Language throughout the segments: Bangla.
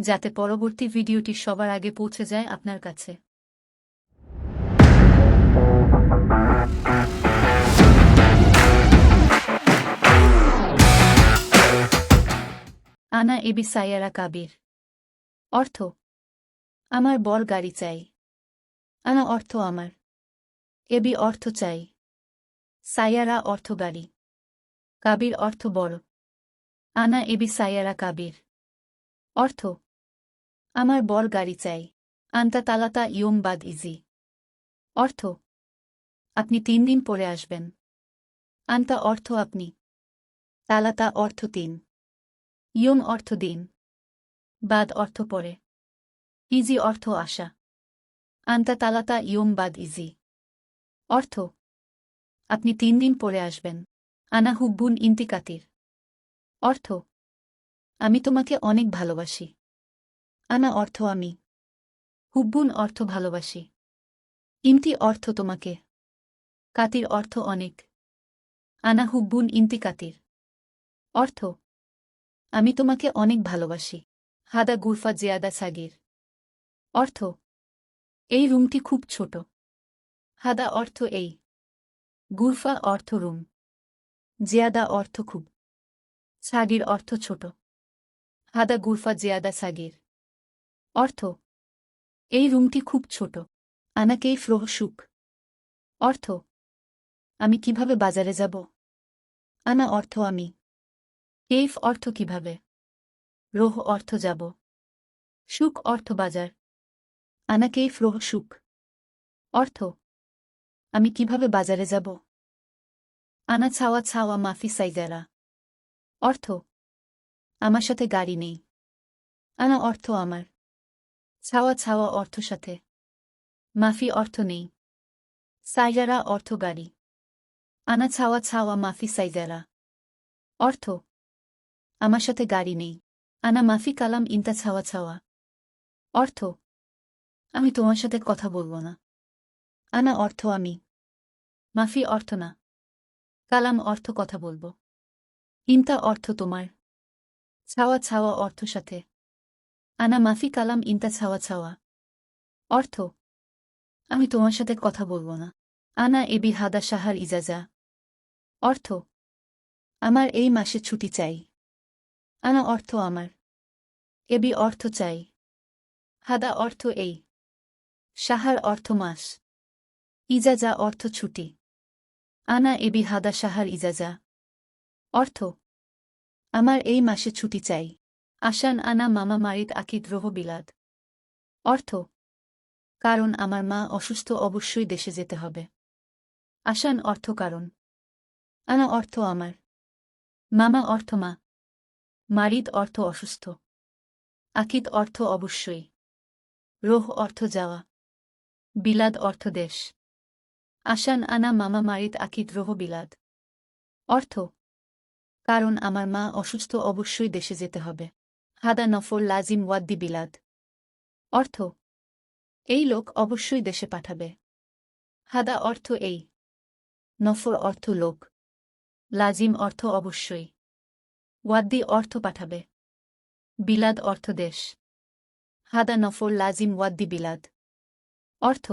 যাতে পরবর্তী ভিডিওটি সবার আগে পৌঁছে যায় আপনার কাছে। আনা এবি সাইয়ারা কাবির। অর্থ, আমার বর গাড়ি চাই। আনা অর্থ আমার। এবি অর্থ চাই। সাইয়ারা অর্থ গাড়ি। কাবির অর্থ বড়। আনা এবি সাইয়ারা কাবির। অর্থ আমার বর গাড়ি চাই। আন্তা তালাতা ইয়ম বাদ ইজি। অর্থ? আপনি তিন দিন পরে আসবেন। আন্তা অর্থ আপনি। তালাতা অর্থ তিন। ইয়ম অর্থ দিন। বাদ অর্থ পরে। ইজি অর্থ আশা। আন্তা তালাতা ইয়ম বাদ ইজি। অর্থ? আপনি তিন দিন পরে আসবেন। আনা হুব্বুন ইন্তিকাতির। অর্থ? আমি তোমাকে অনেক ভালোবাসি। আনা অর্থ আমি। হুব্বুন অর্থ ভালোবাসি। ইমতি অর্থ তোমাকে। কাতির অর্থ অনেক। আনা হুব্বুন ইমতি কাতির। অর্থ, আমি তোমাকে অনেক ভালোবাসি। হাদা গুরফা জিয়াদা সাগির। অর্থ, এই রুমটি খুব ছোট। হাদা অর্থ এই। গুরফা অর্থ রুম। জিয়াদা অর্থ খুব। সাগির অর্থ ছোট। হাদা গুরফা জিয়াদা সাগির। অর্থ, এই রুমটি খুব ছোট আনাকেই ফ্রোহ সুখ। অর্থ, আমি কীভাবে বাজারে যাব? আনা অর্থ আমি। কেফ অর্থ কীভাবে? রোহ অর্থ যাব। সুখ অর্থ বাজার। আনাকেই ফ্রোহ সুখ। অর্থ, আমি কীভাবে বাজারে যাব? আনা ছাওয়া ছাওয়া মাফি সাইজারা। অর্থ, আমার সাথে গাড়ি নেই। আনা অর্থ আমার। ছাওয়া ছাওয়া অর্থ সাথে। মাফি অর্থ নেই। সাইজারা অর্থ গাড়ি। আনা ছাওয়া ছাওয়া মাফি সাইজারা। অর্থ, আমার সাথে গাড়ি নেই। আনা মাফি কালাম ইন্তা ছাওয়া ছাওয়া। অর্থ, আমি তোমার সাথে কথা বলব না। আনা অর্থ আমি। মাফি অর্থ না। কালাম অর্থ কথা বলব। ইন্তা অর্থ তোমার। ছাওয়া ছাওয়া অর্থ সাথে। আনা মাফি কালাম ইন্তা ছাওয়া ছাওয়া। অর্থ, আমি তোমার সাথে কথা বলব না। আনা এবি হাদা সাহার ইজাজা। অর্থ, আমার এই মাসে ছুটি চাই। আনা অর্থ আমার। এবি অর্থ চাই। হাদা অর্থ এই। সাহার অর্থ মাস। ইজাজা অর্থ ছুটি। আনা এবি হাদা সাহার ইজাজা। অর্থ, আমার এই মাসে ছুটি চাই। আসান আনা মামা মারিত আকিদ রোহ বিলাদ অর্থ, কারণ আমার মা অসুস্থ অবশ্যই দেশে যেতে হবে। আসান অর্থ, কারণ। আনা অর্থ, আমার। মামা অর্থ, মা। মারিদ অর্থ, অসুস্থ। আকিদ অর্থ, অবশ্যই। রোহ অর্থ, যাওয়া। বিলাদ অর্থ, দেশ। আসান আনা মামা মারিত আকিদ রোহ বিলাদ অর্থ, কারণ আমার মা অসুস্থ অবশ্যই দেশে যেতে হবে। হাদা নফর লাজিম ওয়াদ্দি বিলাদ। অর্থ, এই লোক অবশ্যই দেশে পাঠাবে। হাদা অর্থ এই নফর অর্থ লোক, লাজিম অর্থ অবশ্যই। ওয়াদ্দি অর্থ পাঠাবে, বিলাদ অর্থ দেশ। হাদা নফর লাজিম ওয়াদ্দি বিলাদ। অর্থ,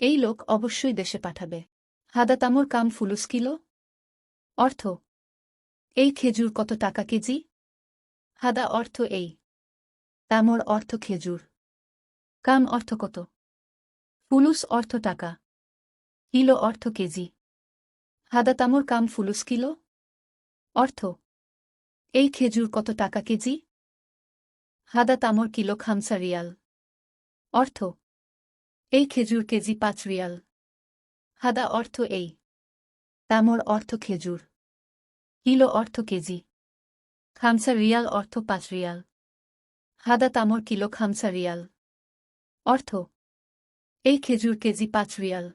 এই লোক অবশ্যই দেশে পাঠাবে। হাদা তামর কাম ফুলুস কিলো? অর্থ, এই খেজুর কত টাকা কেজি? হাদা অর্থ এই। তামর অর্থ খেজুর। কাম অর্থ কত? ফুলুস অর্থ টাকা। কিলো অর্থ কেজি। হাদা তামর কাম ফুলুস কিলো? অর্থ, এই খেজুর কত টাকা কেজি? হাদা তামর কিলো খামসা রিয়াল। অর্থ, এই খেজুর কেজি পাঁচ রিয়াল। হাদা অর্থ এই। তামর অর্থ খেজুর। কিলো অর্থ কেজি। খামসা রিয়াল অর্থ পাঁচ রিয়াল। হাদা তামর কিলো খামসা রিয়াল। অর্থ, এই খেজুর কেজি পাঁচ রিয়াল।